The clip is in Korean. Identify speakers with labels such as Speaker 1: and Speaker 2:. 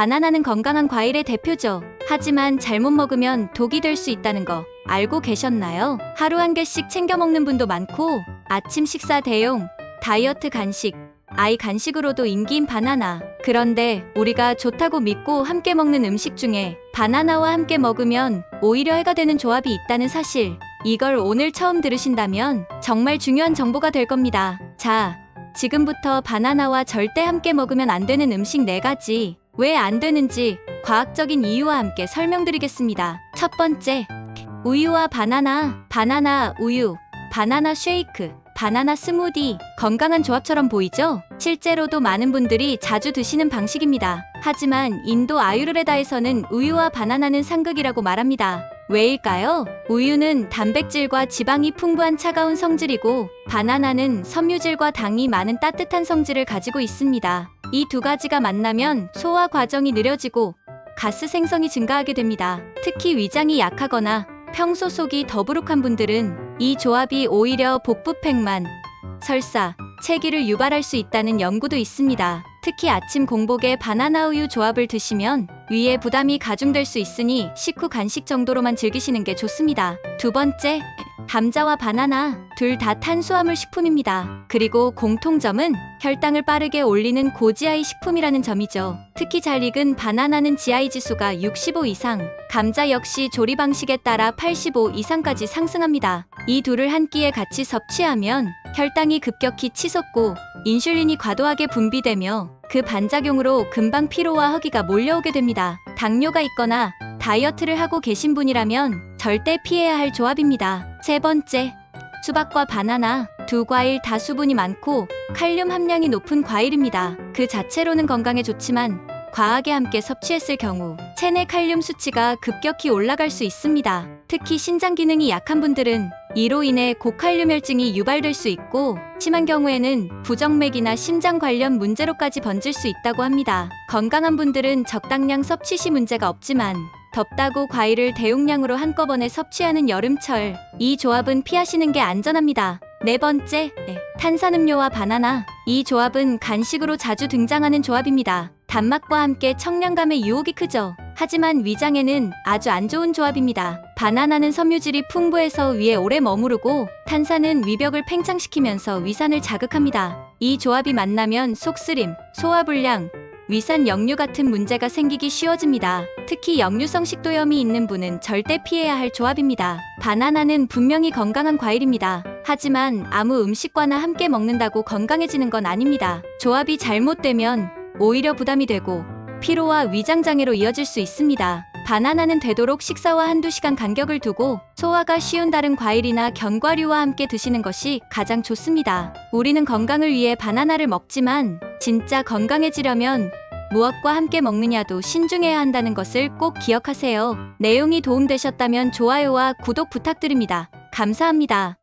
Speaker 1: 바나나는 건강한 과일의 대표죠. 하지만 잘못 먹으면 독이 될 수 있다는 거 알고 계셨나요? 하루 한 개씩 챙겨 먹는 분도 많고 아침 식사 대용, 다이어트 간식, 아이 간식으로도 인기인 바나나. 그런데 우리가 좋다고 믿고 함께 먹는 음식 중에 바나나와 함께 먹으면 오히려 해가 되는 조합이 있다는 사실. 이걸 오늘 처음 들으신다면 정말 중요한 정보가 될 겁니다. 자, 지금부터 바나나와 절대 함께 먹으면 안 되는 음식 4가지. 왜 안 되는지 과학적인 이유와 함께 설명드리겠습니다. 첫 번째, 우유와 바나나, 바나나 우유, 바나나 쉐이크, 바나나 스무디. 건강한 조합처럼 보이죠? 실제로도 많은 분들이 자주 드시는 방식입니다. 하지만 인도 아유르레다에서는 우유와 바나나는 상극이라고 말합니다. 왜일까요? 우유는 단백질과 지방이 풍부한 차가운 성질이고 바나나는 섬유질과 당이 많은 따뜻한 성질을 가지고 있습니다. 이 두 가지가 만나면 소화 과정이 느려지고 가스 생성이 증가하게 됩니다. 특히 위장이 약하거나 평소 속이 더부룩한 분들은 이 조합이 오히려 복부팽만, 설사, 체기를 유발할 수 있다는 연구도 있습니다. 특히 아침 공복에 바나나 우유 조합을 드시면 위에 부담이 가중될 수 있으니 식후 간식 정도로만 즐기시는 게 좋습니다. 두 번째, 감자와 바나나 둘 다 탄수화물 식품입니다. 그리고 공통점은 혈당을 빠르게 올리는 고지아이 식품이라는 점이죠. 특히 잘 익은 바나나는 GI 지수가 65 이상, 감자 역시 조리 방식에 따라 85 이상까지 상승합니다. 이 둘을 한 끼에 같이 섭취하면 혈당이 급격히 치솟고 인슐린이 과도하게 분비되며 그 반작용으로 금방 피로와 허기가 몰려오게 됩니다. 당뇨가 있거나 다이어트를 하고 계신 분이라면 절대 피해야 할 조합입니다. 세 번째, 수박과 바나나 두 과일 다 수분이 많고 칼륨 함량이 높은 과일입니다. 그 자체로는 건강에 좋지만 과하게 함께 섭취했을 경우 체내 칼륨 수치가 급격히 올라갈 수 있습니다. 특히 신장 기능이 약한 분들은 이로 인해 고칼륨혈증이 유발될 수 있고 심한 경우에는 부정맥이나 심장 관련 문제로까지 번질 수 있다고 합니다. 건강한 분들은 적당량 섭취 시 문제가 없지만 덥다고 과일을 대용량으로 한꺼번에 섭취하는 여름철 이 조합은 피하시는 게 안전합니다. 네 번째, 네, 탄산음료와 바나나. 이 조합은 간식으로 자주 등장하는 조합입니다. 단맛과 함께 청량감의 유혹이 크죠. 하지만 위장에는 아주 안 좋은 조합입니다. 바나나는 섬유질이 풍부해서 위에 오래 머무르고 탄산은 위벽을 팽창시키면서 위산을 자극합니다. 이 조합이 만나면 속쓰림, 소화불량, 위산 역류 같은 문제가 생기기 쉬워집니다. 특히 역류성 식도염이 있는 분은 절대 피해야 할 조합입니다. 바나나는 분명히 건강한 과일입니다. 하지만 아무 음식과나 함께 먹는다고 건강해지는 건 아닙니다. 조합이 잘못되면 오히려 부담이 되고 피로와 위장장애로 이어질 수 있습니다. 바나나는 되도록 식사와 한두 시간 간격을 두고 소화가 쉬운 다른 과일이나 견과류와 함께 드시는 것이 가장 좋습니다. 우리는 건강을 위해 바나나를 먹지만 진짜 건강해지려면 무엇과 함께 먹느냐도 신중해야 한다는 것을 꼭 기억하세요. 내용이 도움되셨다면 좋아요와 구독 부탁드립니다. 감사합니다.